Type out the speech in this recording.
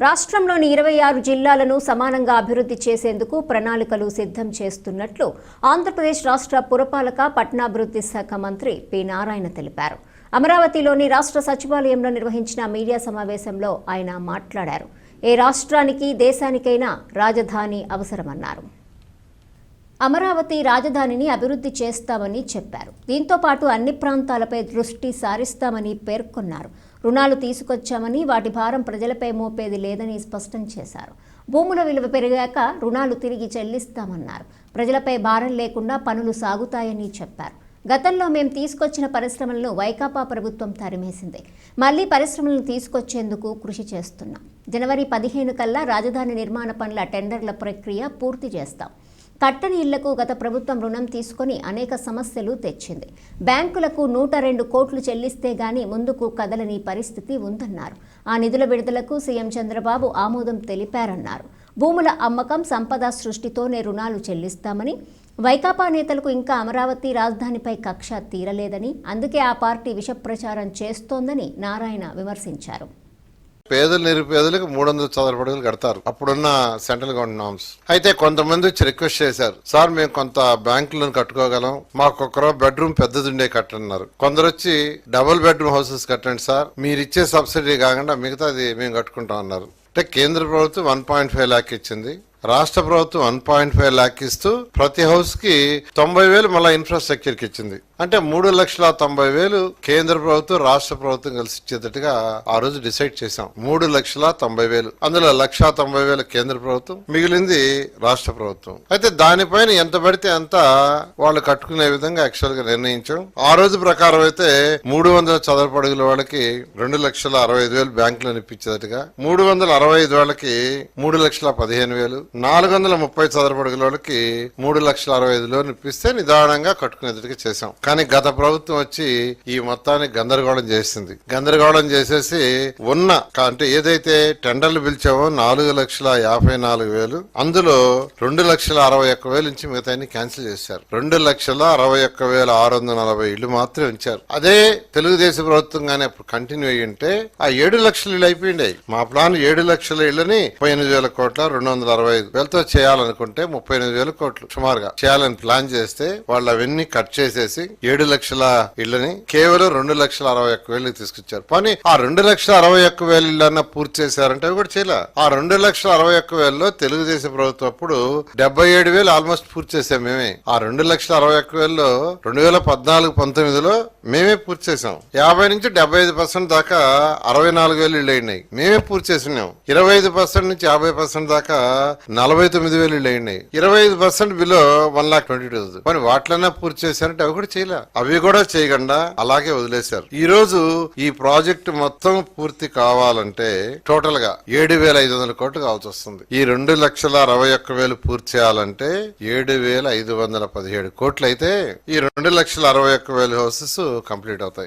రాష్ట్రంలోని ఇరవై ఆరు జిల్లాలను సమానంగా అభివృద్ధి చేసేందుకు ప్రణాళికలు సిద్ధం చేస్తున్నట్లు ఆంధ్రప్రదేశ్ రాష్ట్ర పురపాలక పట్టణాభివృద్ధి శాఖ మంత్రి పి. నారాయణ తెలిపారు. అమరావతిలోని రాష్ట్ర సచివాలయంలో నిర్వహించిన మీడియా సమావేశంలో ఆయన మాట్లాడారు. ఏ రాష్ట్రానికి దేశానికైనా రాజధాని అవసరమన్నారు. అమరావతి రాజధానిని అభివృద్ధి చేస్తామని చెప్పారు. దీంతో పాటు అన్ని ప్రాంతాలపై దృష్టి సారిస్తామని పేర్కొన్నారు. రుణాలు తీసుకొచ్చామని వాటి భారం ప్రజలపై మోపేది లేదని స్పష్టం చేశారు. భూముల విలువ పెరిగాక రుణాలు తిరిగి చెల్లిస్తామన్నారు. ప్రజలపై భారం లేకుండా పనులు సాగుతాయని చెప్పారు. గతంలో మేము తీసుకొచ్చిన పరిశ్రమలను వైకాపా ప్రభుత్వం తరిమేసింది. మళ్ళీ పరిశ్రమలను తీసుకొచ్చేందుకు కృషి చేస్తున్నాం. జనవరి పదిహేను కల్లా రాజధాని నిర్మాణ పనుల టెండర్ల ప్రక్రియ పూర్తి చేస్తాం. కట్టని ఇళ్ళకు గత ప్రభుత్వం రుణం తీసుకొని అనేక సమస్యలు తెచ్చింది. బ్యాంకులకు నూట రెండు కోట్లు చెల్లిస్తే గాని ముందుకు కదలని పరిస్థితి ఉందన్నారు. ఆ నిధుల విడుదలకు సీఎం చంద్రబాబు ఆమోదం తెలిపారన్నారు. భూముల అమ్మకం సంపద సృష్టితోనే రుణాలు చెల్లిస్తామని వైకాపా నేతలకు ఇంకా అమరావతి రాజధానిపై కక్ష తీరలేదని అందుకే ఆ పార్టీ విష ప్రచారం చేస్తోందని నారాయణ విమర్శించారు. పేదలు నిరుపేదలకు మూడు వందల చదరపు అడుగులు కడతారు. అప్పుడున్న సెంట్రల్ గవర్నమెంట్ నామ్స్. అయితే కొంతమంది వచ్చి రిక్వెస్ట్ చేశారు. సార్ మేము కొంత బ్యాంకులను కట్టుకోగలం. మాకు ఒక బెడ్రూమ్ పెద్దది ఉండే కట్టన్నారు కొందరు వచ్చి డబుల్ బెడ్రూమ్ హౌసెస్ కట్టండి సార్. మీరు ఇచ్చే సబ్సిడీ కాకుండా మిగతాది మేము కట్టుకుంటాం అన్నారు. అంటే కేంద్ర ప్రభుత్వం వన్ పాయింట్ ఫైవ్ ల్యాక్ ఇచ్చింది. రాష్ట్ర ప్రభుత్వం వన్ పాయింట్ ఫైవ్ ల్యాక్ ఇస్తూ ప్రతి హౌస్కి తొంభై వేలు మళ్ళీ ఇన్ఫ్రాస్ట్రక్చర్కి ఇచ్చింది. అంటే మూడు లక్షల తొంభై వేలు కేంద్ర ప్రభుత్వం రాష్ట్ర ప్రభుత్వం కలిసి ఇచ్చేటట్టుగా ఆ రోజు డిసైడ్ చేశాం. మూడు లక్షల తొంభై వేలు. అందులో లక్ష తొంభై వేల కేంద్ర ప్రభుత్వం మిగిలింది రాష్ట్ర ప్రభుత్వం. అయితే దానిపైన ఎంత పడితే అంత వాళ్ళు కట్టుకునే విధంగా యాక్చువల్గా నిర్ణయించాం. ఆ రోజు ప్రకారం అయితే మూడు వందల చదరపు అడుగుల వాళ్ళకి రెండు లక్షల అరవై ఐదు వేలు బ్యాంకులో ఇప్పించేటట్టుగా మూడు వందల అరవై ఐదు వాళ్ళకి మూడు లక్షల పదిహేను వేలు. నాలుగు వందల ముప్పై చదరపు అడుగుల వాళ్ళకి మూడు లక్షల అరవై ఐదు లోన్ ఇప్పిస్తే నిదానంగా కట్టుకునేటట్టుగా చేశాం. కానీ గత ప్రభుత్వం వచ్చి ఈ మొత్తాన్ని గందరగోళం చేసింది. గందరగోళం చేసేసి ఉన్న అంటే ఏదైతే టెండర్లు పిలిచామో నాలుగు లక్షల యాభై నాలుగు వేలు అందులో రెండు లక్షల అరవై ఒక్క వేలు నుంచి మిగతా క్యాన్సిల్ చేశారు. రెండు లక్షల అరవై ఒక్క వేల ఆరు వందల నలభై ఇళ్ళు మాత్రమే ఉంచారు. అదే తెలుగుదేశం ప్రభుత్వం కానీ అప్పుడు కంటిన్యూ అయ్యి ఉంటే ఆ ఏడు లక్షల ఇళ్ళు అయిపోయింది మా ప్లాన్ ఏడు లక్షల ఇళ్ళని ముప్పై ఎనిమిది వేల కోట్ల రెండు వందల అరవై ఐదు వేలతో చేయాలనుకుంటే ముప్పై ఎనిమిది వేల కోట్లు సుమారుగా. చేయాలని ప్లాన్ చేస్తే వాళ్ళు అవన్నీ కట్ చేసేసి ఏడు లక్షల ఇళ్ళని కేవలం రెండు లక్షల అరవై ఒక్క వేలు తీసుకొచ్చారు. కానీ ఆ రెండు లక్షల అరవై ఒక్క వేల ఇళ్ళన్న పూర్తి చేశారంటే అవి కూడా చేయలే. ఆ రెండు లక్షల అరవై ఒక్క వేలలో తెలుగుదేశం ప్రభుత్వం అప్పుడు డెబ్బై ఏడు వేలు ఆల్మోస్ట్ పూర్తి చేసాం మేమే. ఆ రెండు లక్షల అరవై ఒక్క వేలలో రెండు వేల పద్నాలుగు పంతొమ్మిదిలో మేమే పూర్తి చేసాం యాభై నుంచి డెబ్బై ఐదు పర్సెంట్ దాకా అరవై నాలుగు వేలు ఇళ్ళు అయినాయి. మేమే పూర్తి చేసినాం ఇరవై ఐదు పర్సెంట్ నుంచి యాభై పర్సెంట్ దాకా నలభై తొమ్మిది వేలు ఇళ్ళు అయినాయి. ఇరవై ఐదు percent below one lakh twenty two మరి వాటిలన్నా పూర్తి చేశారంటే అవి కూడా చేయలే. అవి కూడా చేయకుండా అలాగే వదిలేశారు. ఈ రోజు ఈ ప్రాజెక్ట్ మొత్తం పూర్తి కావాలంటే టోటల్గా ఏడు వేల ఐదు వందల కోట్లు కావాల్సి వస్తుంది. ఈ రెండు లక్షల అరవై ఒక్క వేలు పూర్తి చేయాలంటే ఏడు వేల ఐదు వందల పదిహేడు కోట్లు అయితే ఈ రెండు లక్షల అరవై ఒక్క వేల హౌసెస్ కంప్లీట్ అవుతాయి.